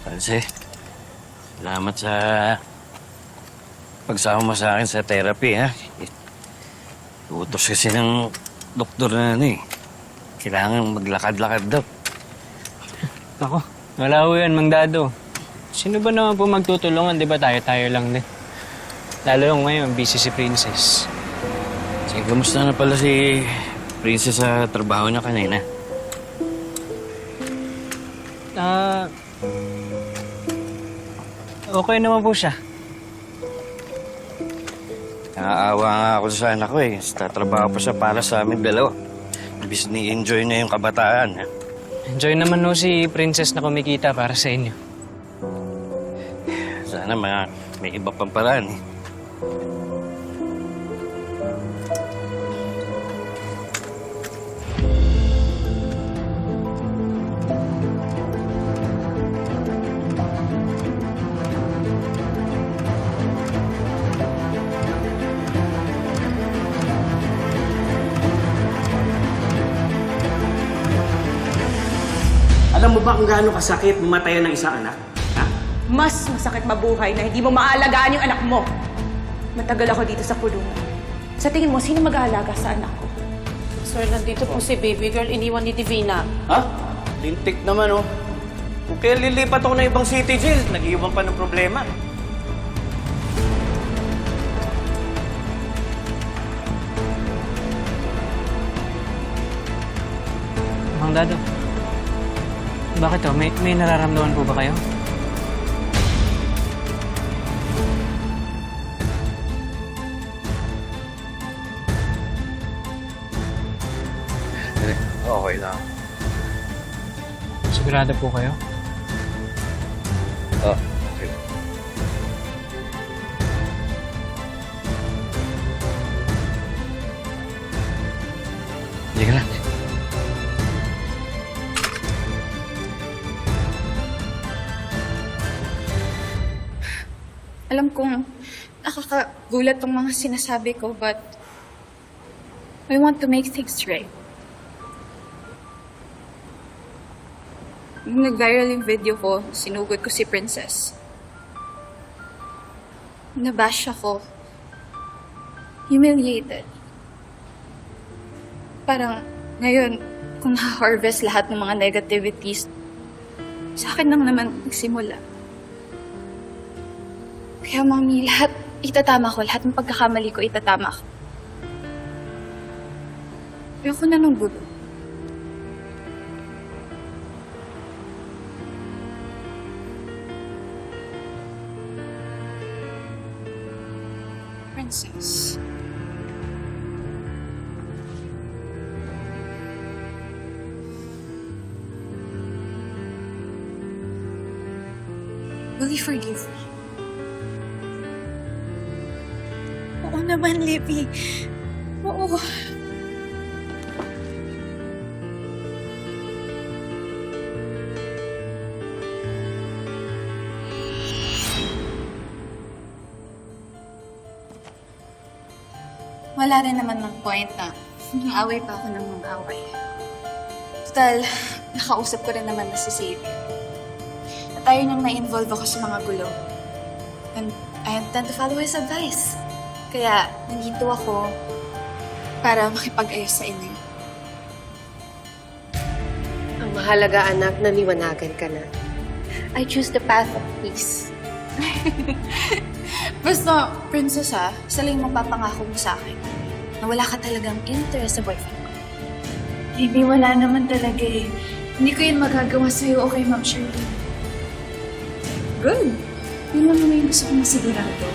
Kasi, salamat sa pagsama mo sa akin sa therapy, ha? Utos kasi ng doktor na ano eh. Kailangan maglakad-lakad daw. Ako, wala ho yan, Mang Dado. Sino ba naman po magtutulungan? Di ba tayo-tayo lang din? Lalo ngayon, busy si Princess. Sige, kamusta na pala si Princess sa trabaho niya kanina? Okay naman po siya. Naaawa nga ako sa anak ko eh. Tatrabaho pa siya para sa amin dalawa. Ibis ni-enjoy niya yung kabataan. Ha? Enjoy naman no si Princess na kumikita para sa inyo. Sana mga, may iba pang paraan eh. Alam mo ba kung gaano kasakit mamatayan ng isang anak? Ha? Mas masakit mabuhay na hindi mo maaalagaan yung anak mo. Matagal ako dito sa kulungan. Sa tingin mo, sino mag-aalaga sa anak ko? Sir, nandito po si baby girl, iniwan ni Divina. Ha? Lintik naman oh. Kung kaya lilipat ako ng ibang city jail, nag-iwan pa ng problema. Mang Dado, bakit to? May, may nararamdaman po ba kayo? Okay lang. Sigurado po kayo? Oh, Alam kong nakakagulat tong mga sinasabi ko, but I want to make things right. Nung nag-viral yung video ko, sinugod ko si Princess. Nabash ako. Humiliated. Parang ngayon, kung na-harvest lahat ng mga negativities, sa akin lang naman nagsimula. Kaya mami, lahat itatama ko. Lahat ng pagkakamali ko itatama ko. Ayoko na nung gulo. Princess. Will you forgive me? Naman, Libby. Oo. Wala rin naman ng point na away pa ako ng mga away. Total, nakausap ko rin naman na si Xavier. At ayaw nang na-involve ako sa mga gulo. And I intend to follow his advice. Kaya, nandito ako para makipag-ayos sa inyo. Ang mahalaga anak, naliwanagan ka na. I choose the path of peace. Basta, princess ha, isa lang mapapangako mo sa akin na wala ka talagang interest sa boyfriend ko. Baby, wala naman talaga eh. Hindi ko yun magagawa sa'yo, okay, Ma'am Shirley? Good. Yun lang naman yung gusto ko masigurado.